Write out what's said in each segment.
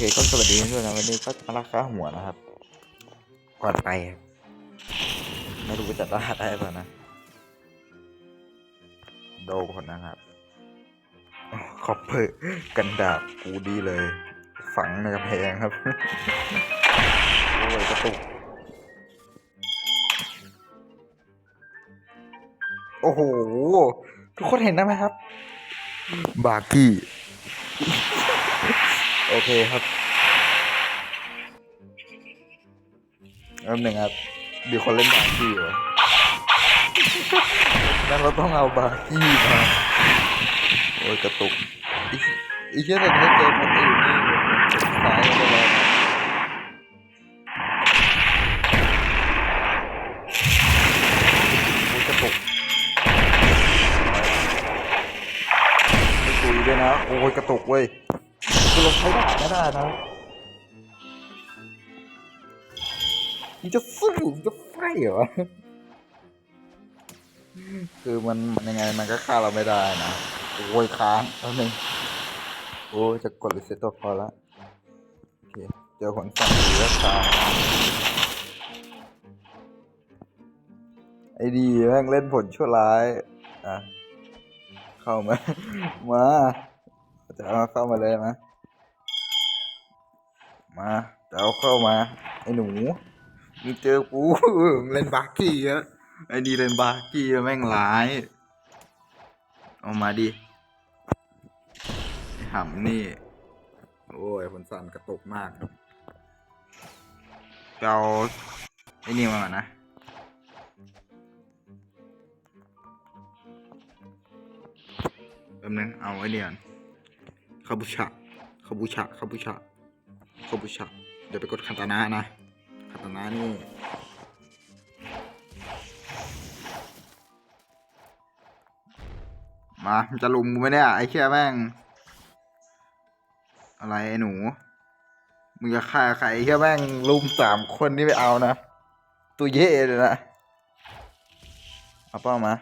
เคก็สวัสดีด้วยนะวันนี้ก็มาราคาหัวนะครับ ก่อนไป ไม่รู้จะได้ได้ป่ะนะ โดคนนะครับขอบเพื่กันดาบกูดีเลย ฝังในกำแพงครับโอ้ยกระตุกโอ้โห ทุกคนเห็นได้ไหมครับ บาร์กี้ โอเคครับแป๊บหนึ่งครับมีคนเล่นบาร์กี้เหรอแล้วเราต้องเอาบาร์กี้มา โอ้ยกระตุกอีอีเชี่ยแต่ไม่เจอมันอยู่นี่สายไปแล้วนะโอ้ยกระตุกไม่คุยด้วยนะ โอ้ยกระตุกเว้ย คือเราใช้ดาบไม่ได้นะมึงจะสู้มึงจะไฟเหรอ คือมันมันยังไงมันก็ฆ่าเราไม่ได้นะโอ้ยค้างแล้วนึงโอ้จะกดรีเซ็ตตัวพอละโอเคเจอผลสั่งหรือว่าค้างไอ้ดีแม่งเล่นผลชั่วร้าย อะ เข้ามา มา จะเอาเข้ามาเลยนะ มาจะเอาเข้ามา ไอ้หนูมึงเจอกูมเล่นบาร์กี้อะไอ้ดีเล่นบาร์กี้แม่งร้ายเอามาดิหำนี่ โอ้ยผลสั่นกระตุกมากครับเอาไอ้นี่มาก่อนนะแป๊บนึงเอาไอ้นี่ก่อนคาบูชะคาบูชะคาบูชะ คาบูชะเดี๋ยวไปกดคาตานะนะคาตานะนี่มามันจะลุมกูไหมเนี่ยไอ้เชี่ยแม่ง อะไรไอ้หนู มึงจะฆ่าใครไอ้เชี่ยแม่งลุมสามคนนี่ไปเอานะ ตัวเย่เลยนะ เอาเป้ามา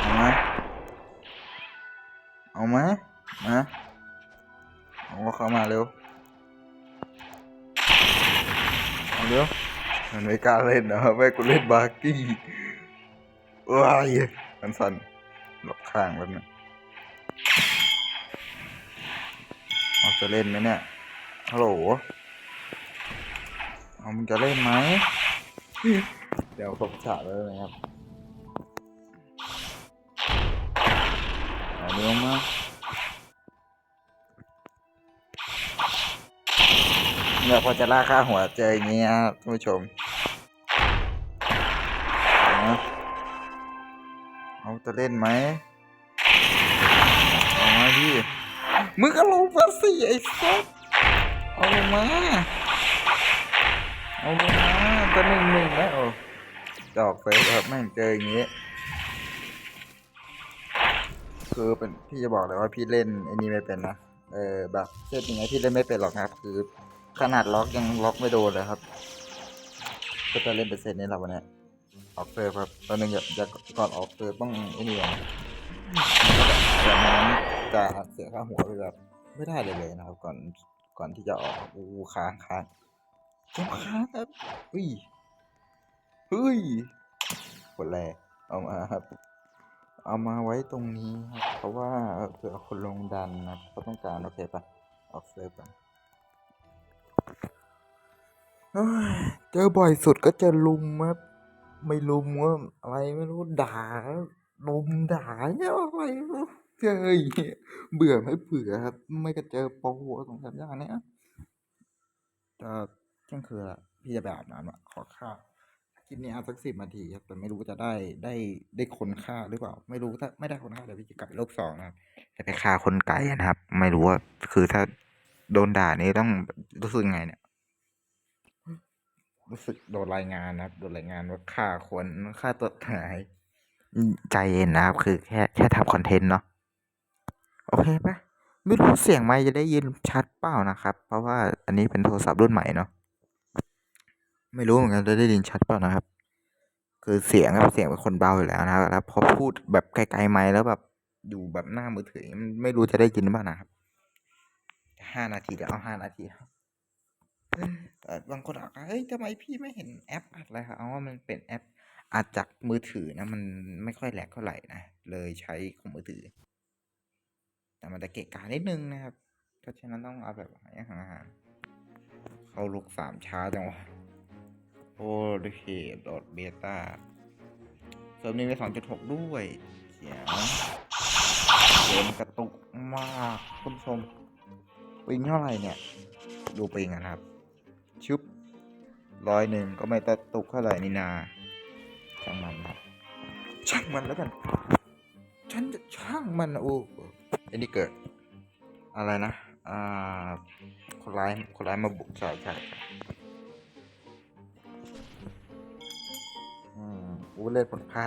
เอามา เอามา มา เอาเข้ามาเร็วเอาเร็วมันไม่กล้าเล่นนะแม่กูเล่นบาร์กี้ว้ายมันสั่นหลบข้างแล้วนะเอาจะเล่นไหมเนี่ยฮัลโหลเอามึงจะเล่นไหม เดี๋ยวผมฉากเลยนะครับเอาเร็วมา เนี่ยพอจะล่าค่าหัวเจออย่างเงี้ยครับท่านผู้ชมเอาจะเล่นไหมเอามาพี่มึงก็ลงมาสิไอ้สัสเอาลงมาเอาลงมาจะหนึ่งหนึ่งแล้วจอกเฟซครับแม่งเจออย่างงี้คือเป็นพี่จะบอกเลยว่าพี่เล่นไอ้นี่ไม่เป็นนะเออแบบเช่นอย่างเงี้ยพี่เล่นไม่เป็นหรอกครับคือ ขนาดล็อกยังล็อกไม่โดนเลยครับ ก็จะเล่นเป็นเซนนี่แหละวันเนี้ยออกเซิร์ครับตอนนึงอย่าอย่าก่อนออกเซิร์ต้องไอ้นี่ก่อนแบบนั้นจะเสียค่าหัวไปแบบไม่ได้เลยเลยนะครับ ก่อนก่อนที่จะออกอู้ค้างค้างเกมค้างครับเฮ้ยเฮ้ยกดแรเอามาครับ เอามาไว้ตรงนี้ครับเพราะว่าเผื่อคนลงดันนะเขาต้องการโอเคปะออกเซิร์ฟกัน เจอบ่อยสุดก็จะลุมครับไม่ลุมก็อะไรไม่รู้ด่าลุมด่าเนี่ยอะไรเฮ้เบื่อไม่เบื่อครับ ไม่ก็เจอโปรสองสามอย่างเนี้ยจะเที่ยงคืนละพี่จะไปอาบน้ำอะขอข้าวคลิปนี้อาสักสิบนาทีครับแต่ไม่รู้จะได้ได้ได้คนฆ่าหรือเปล่า ไม่รู้ถ้าไม่ได้คนฆ่าเดี๋ยวพี่จะกลับไปโลกสองนะครับจะไปฆ่าคนไก่นะครับ ไม่รู้ว่าคือถ้าโดนด่านี่ต้องรู้สึกไงเนี่ย รู้สึกโดนรายงานนะครับ โดนรายงานว่าฆ่าคนฆ่าตัวตาย ใจเย็นนะครับ คือแค่แค่ทำคอนเทนต์เนาะโอเคปะไม่รู้เสียงไมค์จะได้ยินชัดเปล่านะครับ เพราะว่าอันนี้เป็นโทรศัพท์รุ่นใหม่เนาะไม่รู้เหมือนกันจะได้ยินชัดเปล่านะครับ คือเสียงครับเสียงเป็นคนเบาอยู่แล้วนะครับแล้วพอพูดแบบไกลๆไมค์แล้วแบบอยู่แบบหน้ามือถือมันไม่รู้จะได้ยินหรือเปล่านะครับห้านาทีเดี๋ยวเอาห้านาทีครับ บางคนบอกเฮ้ยทำไมพี่ไม่เห็นแอปอัดเลยครับเอาว่ามันเป็นแอปอัดจากมือถือนะมันไม่ค่อยแหลกเท่าไหร่นะเลยใช้ของมือถือ แต่มันจะเกะกะนิดนึงนะครับเพราะฉะนั้นต้องเอาแบบห่างๆเข้าลูกสามช้าจังวะโอ้ดเคดอทเบต้าเซิร์ฟนี้ไปสองจุดหกด้วยเขียวเกมกระตุกมากคุณผู้ชมปิงเท่าไหร่เนี่ย ดูปิงกันครับ ชุบร้อยหนึ่งก็ไม่กระตุกเท่าไหร่นี่นาช่างมันครับช่างมันแล้วกันฉันจะช่างมันโอ้อันนี้เกิด อะไรนะอ่าคนร้ายคนร้ายมาบุกใช่ใช่อู้เล่นผลพระ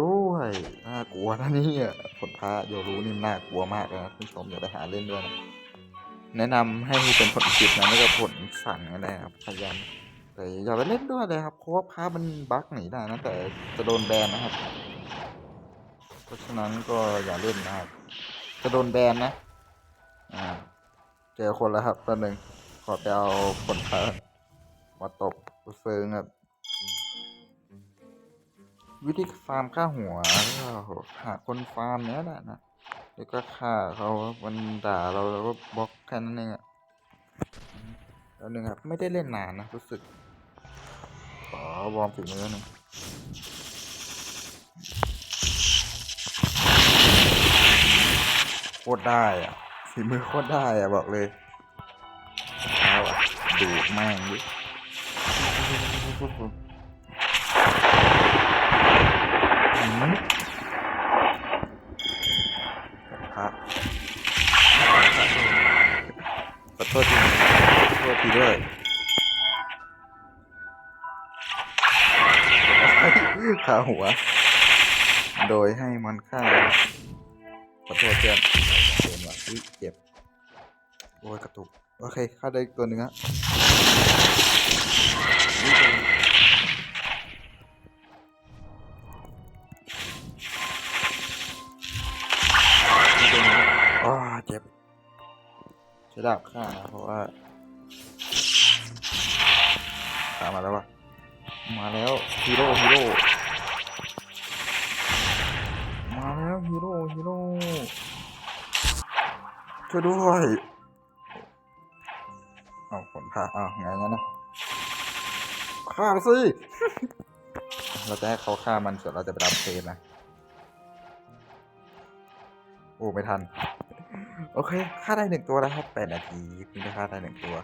ด้วยน่ากลัวนะนี่ยผลพระโยรู้นี่น่ากลัวมากนะคุณผู้ชมอย่าไปหาเล่นด้วยนะ แนะนำให้เป็นผลจิตนะไม่ก็ผลสั่นก็ได้ครับพยายามแต่อย่าไปเล่นด้วยเลยครับเพราะว่าพระมันบั๊กหนีได้นะแต่จะโดนแบนนะครับ เพราะฉะนั้นก็อย่าเล่นนะครับ จะโดนแบนนะ อ่า เจอคนแล้วครับแป๊บนึงขอไปเอาผลพระมาตบเซิงครับวิธีฟาร์มค่าหัวหาคนฟาร์มเนี้ยแหละนะ แล้วก็ฆ่าเขามันด่าเราแล้วก็บล็อกแค่นั้นเองอะแล้วหนึ่งครับ ไม่ได้เล่นนานนะ รู้สึก ขอวอร์มฝีมือหนึ่งโคตรได้อะฝีมือโคตรได้อะบอกเลยเอาอะดูแม่งดิอืม พระ ขอโทษทีขอโทษทีด้วยฆ่าหัว โดยให้มันฆ่าขอโทษเพื่อนเจ็บว่ะอุ๊ยเจ็บโอ้ยกระตุก โอเคฆ่าได้ตัวหนึ่งฮะ ใช้ดาบฆ่านะเพราะว่าตามมาแล้ววะมาแล้วฮีโร่ฮีโร่มาแล้วฮีโร่ฮีโร่ช่วยด้วยเอาผลพาเอาไงงั้นนะฆ่าไปสิเราจะให้เขาฆ่ามันส่วนเราจะไปรับเคสนะ โอ้ ไม่ทัน โอเคฆ่าได้หนึ่งตัวแล้วครับแปดนาทีเพิ่จะฆ่าได้หนึ่งตัว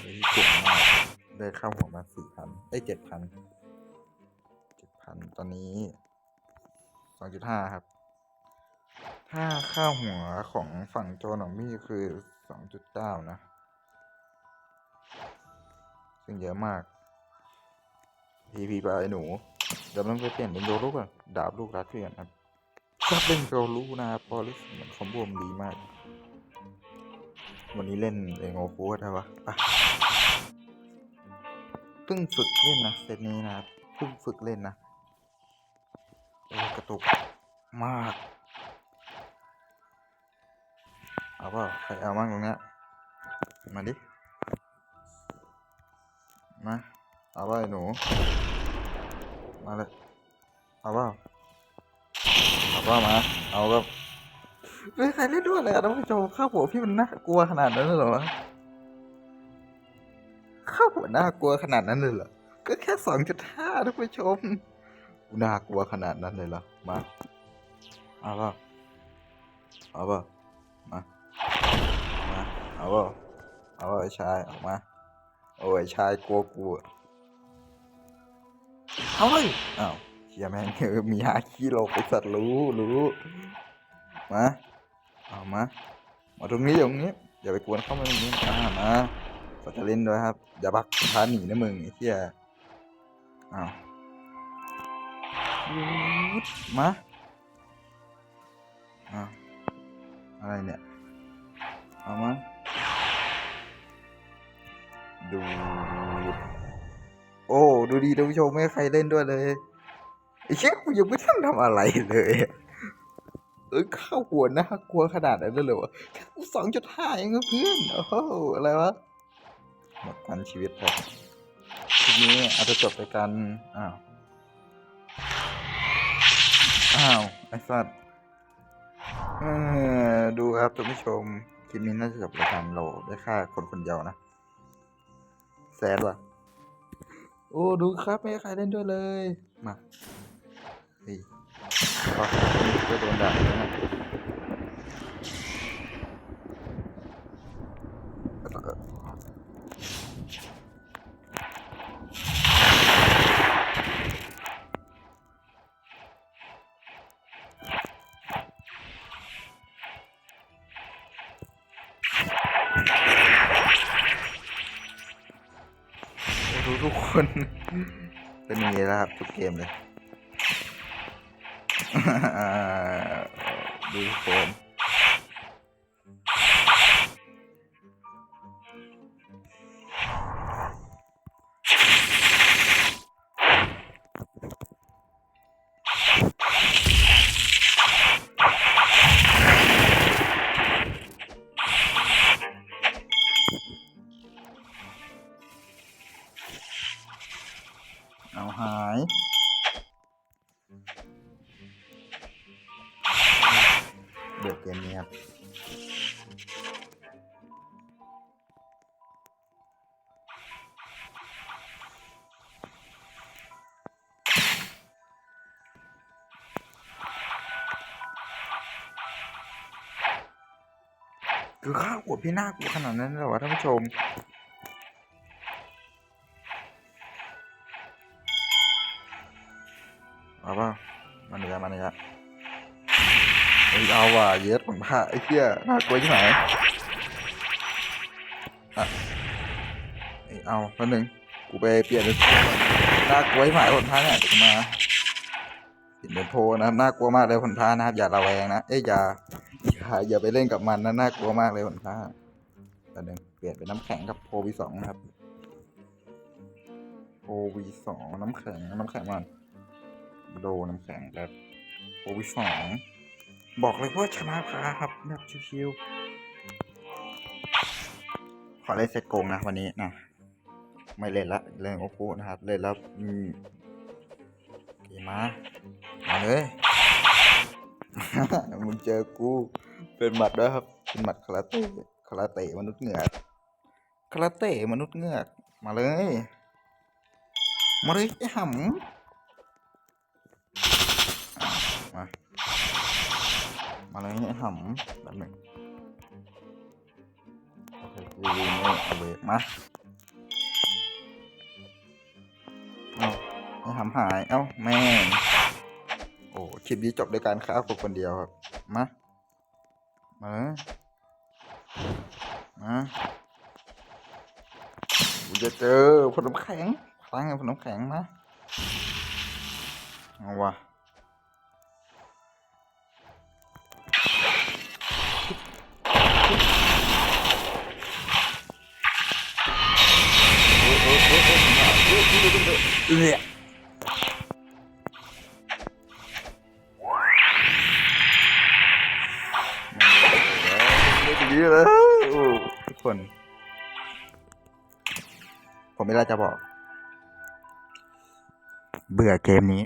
เฮ้ยเก่งมากได้เข้าหัวมาสี่พันได้เจ็ดพันเจ็ดพันตอนนี้สองจุดห้าครับ ถ้าค่าหัวของฝั่งโจนของมี่คือสองจุดเก้านะ ซึ่งเยอะมากพีพีไปหนูเดี๋ยวมันไปเปลี่ยนเป็นโยลูกก่อนดาบลูกรัดเพื่อนครับ ชอบเล่นโซลูนะครับพอรู้สึกเหมือนคอมโบมดีมาก วันนี้เล่นเองโอโค้ดใช่ปะไปเพิ่งฝึกเล่นนะเซตนี้นะเพิ่งฝึกเล่นนะโอ้กระตุกมาก เอาเปล่าใครเอามั่งตรงเนี้ยมาดิมาเอาเปล่าไอ้หนู มาเลยเอาเปล่า ว่ามา เอาก็ไม่ใครเล่นด้วยเลยอะท่านผู้ชมข้าวหัวพี่มันน่ากลัวขนาดนั้นเลยเหรอวะข้าวหัวน่ากลัวขนาดนั้นเลยเหรอ ก็แค่สองจุดห้าท่านผู้ชมน่ากลัวขนาดนั้นเลยเหรอ มาเอาเปล่าเอาเปล่ามา มา เอาเปล่าเอาเปล่าไอ้ชายออกมา โอ้ยชายกลัวกลัวเอาเลยอ้าว เฮียแม่งเออมีหาขี้โลกไอสัตว์รู้รู้มาเอามามาตรงนี้ตรงนี้อย่าไปกวนเข้ามาตรงนี้อ่ามาก็จะเล่นด้วยครับ อย่าบักพาหนีนะมึงไอ้เหี้ยอ้าวมาอ้าวอะไรเนี่ยเอามาดู โอ้ ดูดีท่านผู้ชมไม่ใครเล่นด้วยเลย ไอ้เชี่ยกูยังไม่ทันทำอะไรเลยเออข้าหัวนะกลัวขนาดนั้นเลยวะแค่สองจุดห้าเองเพื่อนโอ้โหอะไรวะหมดกันชีวิตผมทีนี้อาจจะจบไปกันอ้าวอ้าวไอ้สัตว์เออดูครับท่านผู้ชมคลิปนี้น่าจะจบรายการเราได้ค่าคนคนเดียวนะแซดว่ะ โอ้ ดูครับ ไม่ใครเล่นด้วยเลย มา เฮ้ยก็โดนด่าแล้วนะโอ้ทุกคน เป็นอย่างนี้แล้วครับ ทุกเกมเลย ดูทุกคนเอาหาย เกมนี้ครับคือข้าวหัวพี่หน้ากูขนาดนั้นเหรอวะท่านผู้ชมเอาเปล่ามาเนื้อมาเนื้อ เฮ้เอาว่ะเย็ดผมผ้าไอ้เหี้ยน่ากลัวที่ไหนอะเอ้เอาแป๊บนึงกูไปเปลี่ยนเป็นน่ากลัวที่หมายผลผ้าเนี่ยมาเปลี่ยนเป็นโพนะครับน่ากลัวมากเลยผลผ้านะครับอย่าระแวงนะเอ้ยอย่าอย่าอย่าไปเล่นกับมันนะน่ากลัวมากเลยผลผ้าแป๊บนึงเปลี่ยนเป็นน้ำแข็งกับโพวีสองนะครับโพวีสองน้ำแข็งน้ำแข็งมันโดน้ำแข็งแบบโอวิสอง บอกเลยว่าชนะพาครับแบบชิวๆขอเล่นเซตโกงนะวันนี้นะ ไม่เล่นละเล่นโอคุนะครับ เล่นแล้วอืมดีมามาเลยมึงเจอกู เป็นหมัดด้วยครับ เป็นหมัดคาราเต้คาราเต้มนุษย์เหงือกคาราเต้มนุษย์เหงือก มาเลย มาเลยไอ้หำ มาเลยเนี่ยหำแบบหนึ่งโอเควีวีนี่เอาเวกมาเอาให้หำหาย เอ้า แม่งโอ้คลิปนี้จบด้วยการฆ่าคนคนเดียวครับ มา มาเลยมาจะเจอผลน้ำแข็งพลังแห่งผลน้ำแข็งมาเอาวะ เอื้อไม่ดีแล้วทุกคน ผมไม่ได้จะบอก เบื่อเกมนี้